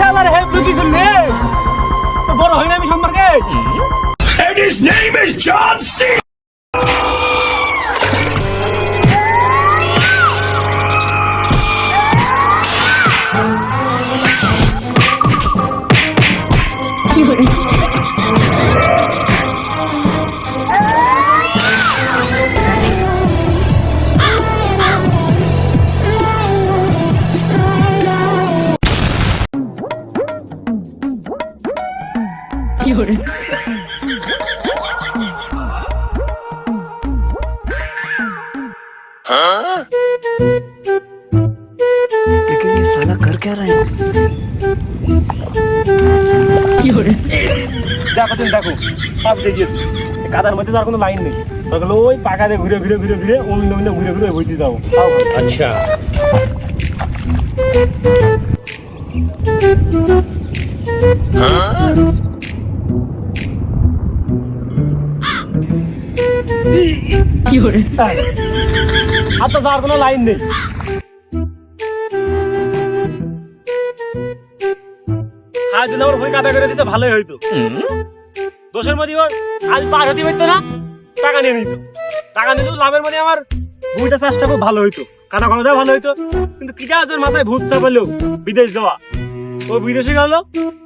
শালার হেল্প কিছু নেই তো বড় হই না আমি সম্পর্কে And his name is John C. साला कर क्या रहा है দেখো তুমি দেখো সব দেখিয়েছি কাদার মধ্যে তো আর কোনো লাইন নেই ওগুলো ওই পাকা দিয়ে ঘুরে ঘুরে ঘুরে ঘুরে অমিন অমিন ঘুরে ঘুরে বইতে যাবো তাও ভালো। अच्छा আর তো যাওয়ার কোনো লাইন নেই সারাদিন আমার বই কাটা করে দিতে ভালোই হইতো। দোষের মধ্যে আজ না, টাকা নিয়ে নিত। টাকা লাভের মধ্যে আমার চাষটা খুব ভালো হইতো। কাটা ভালো হইতো। কিন্তু কি মাথায় ভূত বিদেশ যাওয়া। ও বিদেশে গেল,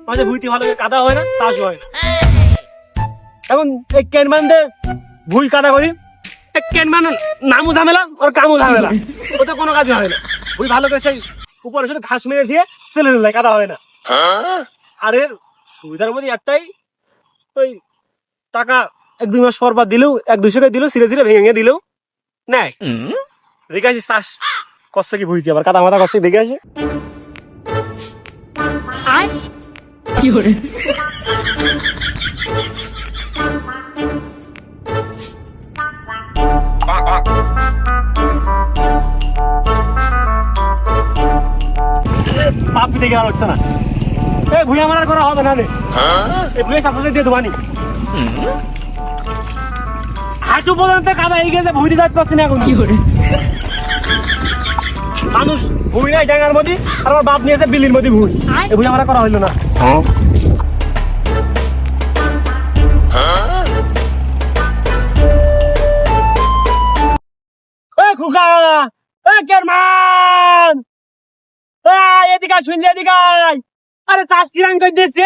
মাঝে ভুইতে ভালো হয় না চাষ হয় না। এখন এই ক্যানমান ভুই কাটা করি, এই ক্যানমান নামও ঝামেলা, ওর কামও ঝামেলা। ওতে কোনো কাজ হয় না। ভুই ভালো করে সেই উপরে শুধু ঘাস মেরে দিয়ে চলে যায় কাটা হয় না। আর এর সুবিধার মধ্যে একটাই ওই টাকা এক দুই মাস পর পর দিলেও এক দুশো টাকা দিলেও সিরে সিরে ভেঙে ভেঙে দিলেও নেয়। দেখে আসি চাষ কষ্ট কি ভুইতে আবার কাদা মাথা কষ্ট দেখে আসি পাপি দেখে আর হচ্ছে না। আমার আর করা হবে না রে। ভুয়ে সাথে দিয়ে দেবানি হাঁটু পর্যন্ত কাদা এই গেছে ভুই দিতে পারছি না এখন। মানুষ ভুই নাই ডাঙ্গার মধ্যে আর আমার বাপ নিয়েছে বিলির মধ্যে ভুই এই ভুই আমার করা হইল না। খুকা! এ কেরমান এদিকে শুনলি এদিকে। আরে চাষ কিরান করে দিচ্ছে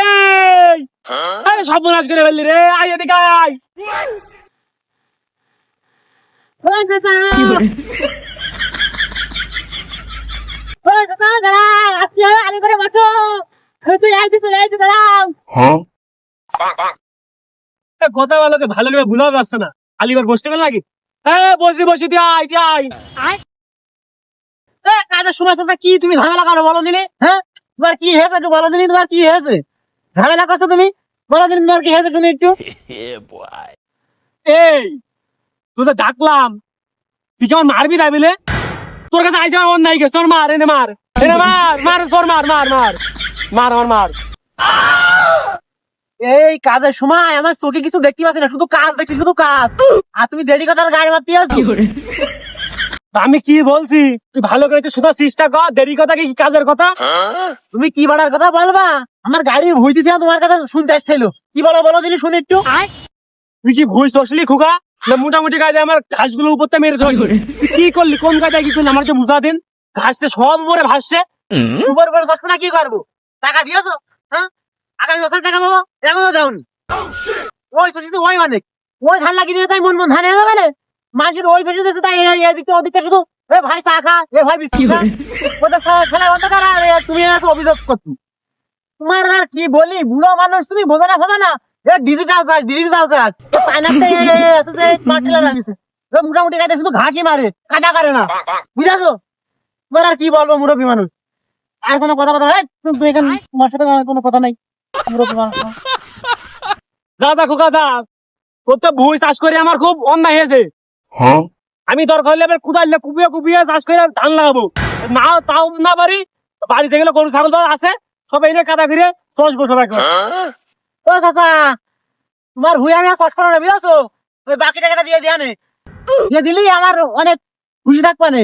আরে সর্বনাশ করে ফেললি রে আয় এদিকে আয় কথা ভালোকে ভালো করে ভুলাও যাচ্ছে না। আলিবার বসতে গেল নাকি হ্যাঁ বসে বসে দিয়ে আয় দিয়ে আয়। কাজের সময় কি তুমি ঝামেলা করো বলো দিনি হ্যাঁ? তোমার কি হয়েছে একটু বলো দিনি তোমার কি হয়েছে? ঝামেলা করছ তুমি? বলো দিনি তোমার কি হয়েছে তুমি একটু। এই তুই তো ডাকলাম তুই কেমন মারবি তাই বলে? তোর কাছে আইসে আমার অন্যায় গেছে তোর মার এনে মার। এনে মার মার সর মার মার মার। মার আমার মার। এই কাজের সময় আমার চোখে কিছু দেখতে পাচ্ছি না শুধু কাজ দেখছি শুধু কাজ। আর তুমি দেরি কথার গাড়ি মারতে আছো তা আমি কি বলছি? তুই ভালো করে একটু শুধু চেষ্টা কর দেরি কথা কি কাজের কথা? তুমি কি বাড়ার কথা বলবা? আমার গাড়ি হইতেছে না তোমার কথা শুনতে আসছিল। কি বলো বলো দিনি শুনে একটু। তুই কি ভুল সসলি খুকা? না মোটামুটি কাজে আমার ঘাসগুলো উপরতে মেরে ধরলি তুই কি করলি? কোন কাজে কি করলি? আমার তো বুঝা দিন। ঘাসতে সব উপরে ভাসছে। উপর উপর সবসময় না কি করব? টাকা দিয়েছ? হ্যাঁ? আগামী বছর টাকা পাবো? এখনও দাওনি। ওই শুনছি তো ওই অনেক ওই ধান লাগিয়ে তাই মন মন ধান হয়ে যাবে না? মানুষের ওই ফেসে দিয়েছে তাই এদিকে ওদিকে শুধু এ ভাই চা খা এ ভাই বিস্কুট খা। ওদের খেলা বন্ধ কর আর তুমি এসে অভিযোগ করছ। তোমার আর কি বলি বুড়ো মানুষ তুমি বোঝো না বোঝো না। এ digital charge digital charge tiller এ মোটামুটি কাজে শুধু ঘাসই মারে কাটা করে না। বুঝাছো? তোমার আর কি বলব মুরব্বী মানুষ? আর কোনো কথা কথা হয় তুমি এখানে তোমার সাথে কোনো কথা নাই মুরব্বী মানুষ। দাদা খুকা যা তোর তো ভুই চাষ করে আমার খুব অন্যায় হয়েছে। হ্যাঁ? আমি দরকার হলে এবার কোদাল কুপিয়ে কুপিয়ে চাষ করে ধান লাগাবো। না তাও না পারি বাড়ি থেকে গরু ছাগল আছে সব এনে কাটা ঘিরে চসবো সবাই ও তোমার হুই আমি চস করে নেবি আছো বাকি টাকাটা দিয়ে দিয়া নেই দিয়ে দিলি আমার অনেক খুশি থাকবে নে।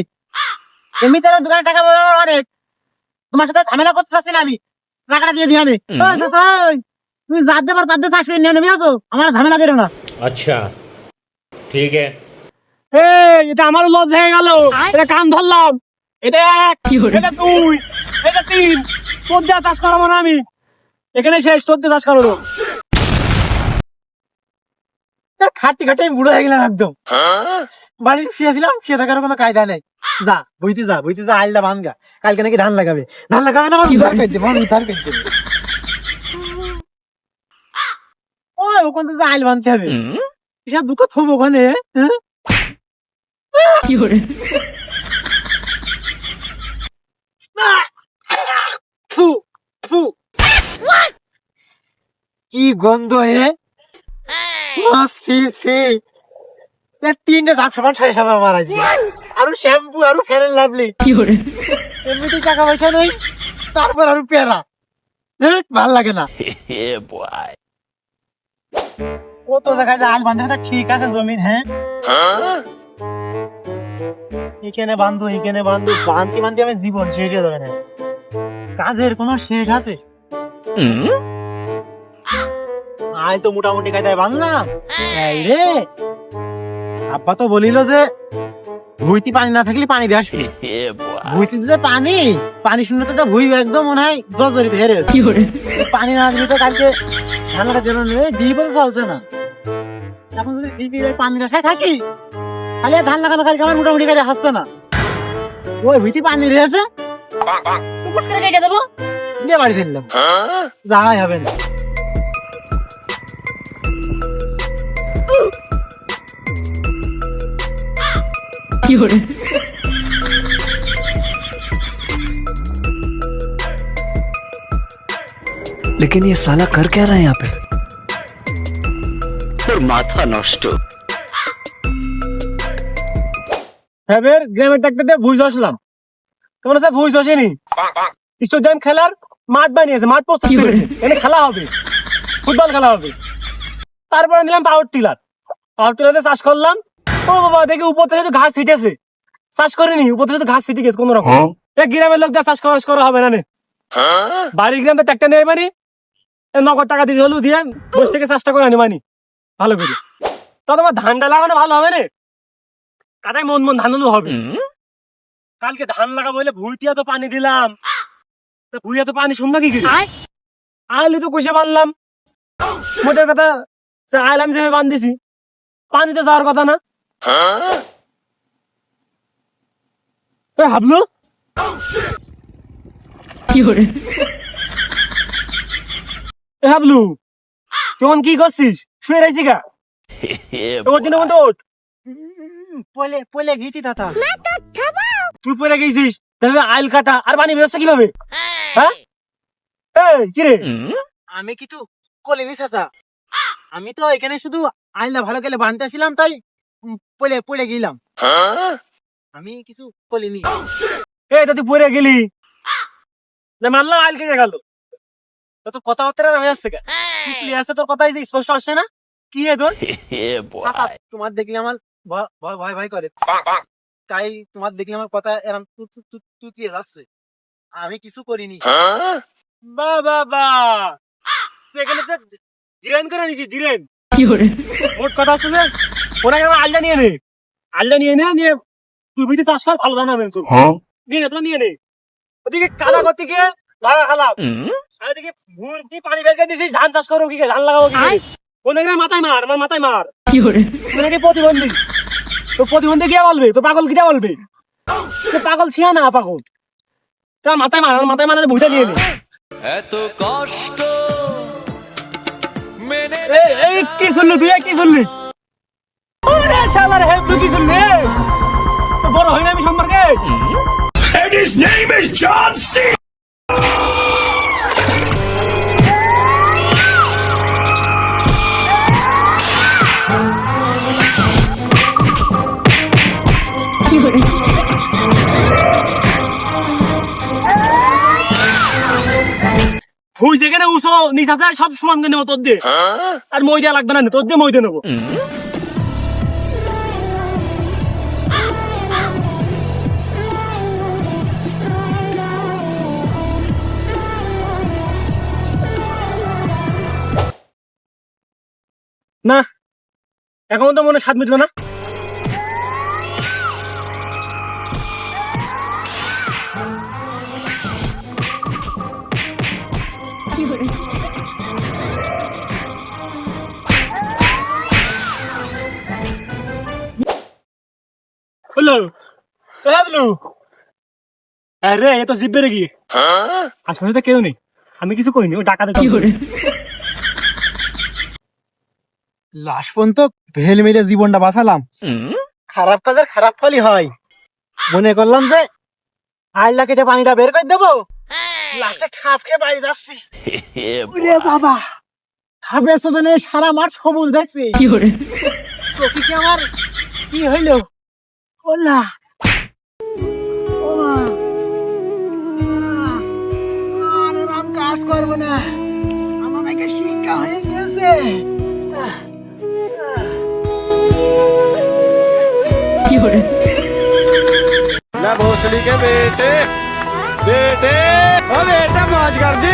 এমনি তো দোকানে টাকা অনেক। তোমার সাথে ঝামেলা করতে চাচ্ছি না আমি। টাকাটা দিয়ে দিয়া নেই ও চাচা তুমি যাতে পার তাদের চাষ করে নিয়ে নেবি আছো আমার ঝামেলা করো না। আচ্ছা। ঠিক আছে। এটা আমারও লস হয়ে গেল। এটা কান ধরলাম। এটা এক এটা দুই এটা তিন। তোর দিয়ে চাষ করাবো না আমি। এখানে শেষ তোর দিয়ে চাষ করাবো। খাটতে খাটতে আমি বুড়ো হয়ে গেলাম একদম। বাড়ি শুয়েছিলাম শুয়ে থাকার কোনো কায়দা নেই। যা বইতে যা বইতে যা আইলটা ভাঙ্গা কালকে নাকি ধান লাগাবে। ধান লাগাবে না আমার উদ্ধার করে ওই ওখান থেকে আইল বানতে হবে। এসব দুঃখ থব ওখানে হ্যাঁ? থু, থু। কি গন্ধ হে? ও, সি সি. এ ডাব সাবান ছয় সাবান মারা আরও শ্যাম্পু আরও ফেরেন লাভলি। এমনিতে টাকা পয়সা নেই তারপর আরও পেরা ধুর, ভালো লাগে না। কত জায়গায় যে আল বাঁধবে ঠিক আছে জমিন হ্যাঁ? এখানে বান্ধু এখানে বান্ধু বান্তি আমি জীবন শেষ যাবে না কাজের কোনো শেষ আছে? আয় তো মোটামুটি কায়দায় বাঁধলাম। এই রে! আব্বা তো বলিল যে ভুইতি পানি না থাকলে পানি দিয়ে আসবে। ভুইতি যে পানি পানি শুনতে তো ভুই একদম মনে হয় জর্জরিত হেরে। পানি না দিলে তো কালকে ধান লাগা দিল ডিপ চলছে না। এখন যদি ডিপি পানি রাখায় থাকি তাহলে আর ধান লাগানো কালকে আমার মোটামুটি কাজে হাসছে না ওই ভুইতি পানি রয়েছে উপর করে কেটে দেবো দিয়ে বাড়ি চললাম যাই হবে না लेकिन ये साला कर क्या रहा है यहाँ पे হ্যাঁ গ্রামের ডাক্তারতে ভুজ আসলাম। তোমার স্যার ভুজ আসেনি স্টেডিয়াম খেলার মাঠ বানিয়েছে মাঠ প্রস্তুত করেছে। এখানে খেলা হবে ফুটবল খেলা হবে। তারপরে নিলাম পাওয়ার টিলার পাওয়ার টিলারে চাষ করলাম। ও বাবা দেখি উপর থেকে ঘাস ছিটেছে। চাষ করিনি উপর থেকে ঘাস ছিটে গেছে কোন রকম। এ গ্রামের লোক দিয়ে চাষ করা করা হবে না নে। বাড়ির গ্রাম তো একটা নেই মানি। নগদ টাকা দিতে হলো দিয়ে বসে থেকে চাষটা করে আনি মানি। ভালো করে। তা তোমার ধানটা লাগানো ভালো হবে রে কাটাই মন মন ধান হবে। কালকে ধান লাগাবো বলে ভুইটিয়া তো পানি দিলাম। তা ভুইয়া তো পানি শুনবা কি করে? আইলি তো কষে বানলাম মোটের কথা সে আইলাম হিসেবে বান দিছি পানিতে যাওয়ার কথা না। এ হাবলু? এ হাবলু তখন কি করছিস? শুয়ে রয়েছি গা? ওর জন্য বন্ধু ওঠ। পলে পলে ঘিতি দাদা। তুই পরে গেছিস? তাহলে আইল কাটা আর বেরোচ্ছে কীভাবে? হ্যাঁ? এই কি রে? আমি কলিনি চাচা। আমি তো এখানে শুধু আইলা ভালো গেলে বানতে আসছিলাম তাই পলে পলে গেলাম। আমি কিছু কলিনি। এই তা তুই পরে গেলি? না মানলাম আইল কেটে গেল। তা তোর কথাবার্তা হয়ে যাচ্ছে কে কি আছে তোর কথা এই যে স্পষ্ট আসছে না? কি এ তোর তোমার দেখলে আমার ভয় ভয় ভয় করে। তাই তোমার দেখলে আমার কথা এরম তু- তু- তু- তুতিয়ে যাচ্ছে। আমি কিছু করিনি। বা বা বা। এখানে তো জিরেন করে নিছিস জিরেন মোট কথা আছে যে ওরা কেন আলদা নিয়ে নে। আলদা নিয়ে নে নিয়ে তুই বুঝতে চাষ কর ভালো জানাবেন তোর নিয়ে নে তোরা নিয়ে নে। ওদিকে কাদা করতে গিয়ে লাগা খালাম। আর এদিকে ভুর কি পানি বের করে দিছিস ধান চাষ করব কি ধান লাগাবো কি করে? এখানে মাথায় মার আমার মাথায় মার। তুই নাকি প্রতিবন্ধী? তো প্রতিবন্ধী কে বলবে? তো পাগল কিটা বলবে? তো পাগল ছিয়া না পাগল? তোর মাথায় মার আমার মাথায় মারার ভুইটা নিয়ে নে। এত কষ্ট মেনে এই কি শুনলি তুই কি শুনলি? ওরে শালার হে তুই কি শুনলি? তো বড় হই না আমি সম্পর্কে? And his name is John C. তিরিশ সব সমান করে নেব, তোর দিয়ে। আর মই দেওয়া লাগবে না তোর দিয়ে মই দিয়ে নেব। না, এখন তো মনে সাত মিটবে না। আরে এ তো জিব্বে রেগি। আসলে তো কেউ নেই। আমি কিছু করিনি ও ডাকাতে লাশ পর্যন্ত ভেল মেলে জীবনটা বাঁচালাম। খারাপ কাজের খারাপ ফলই হয়। মনে করলাম যে আইলা কেটে পানিটা বের করে দেবো। লাস্টে ঠাপ খেয়ে বাড়ি যাচ্ছি। ওরে বাবা। খাবে সজনে সারা মাঠ সবুজ দেখছি। চোখে কি আমার কি হইল? ওলা ও মা আহ, আর আমি কাজ করবো না আমার নাকি শিক্ষা হয়ে গেছে আহ, ना भोसड़ी के बेटे बेटे ओ बेटा मौज कर दे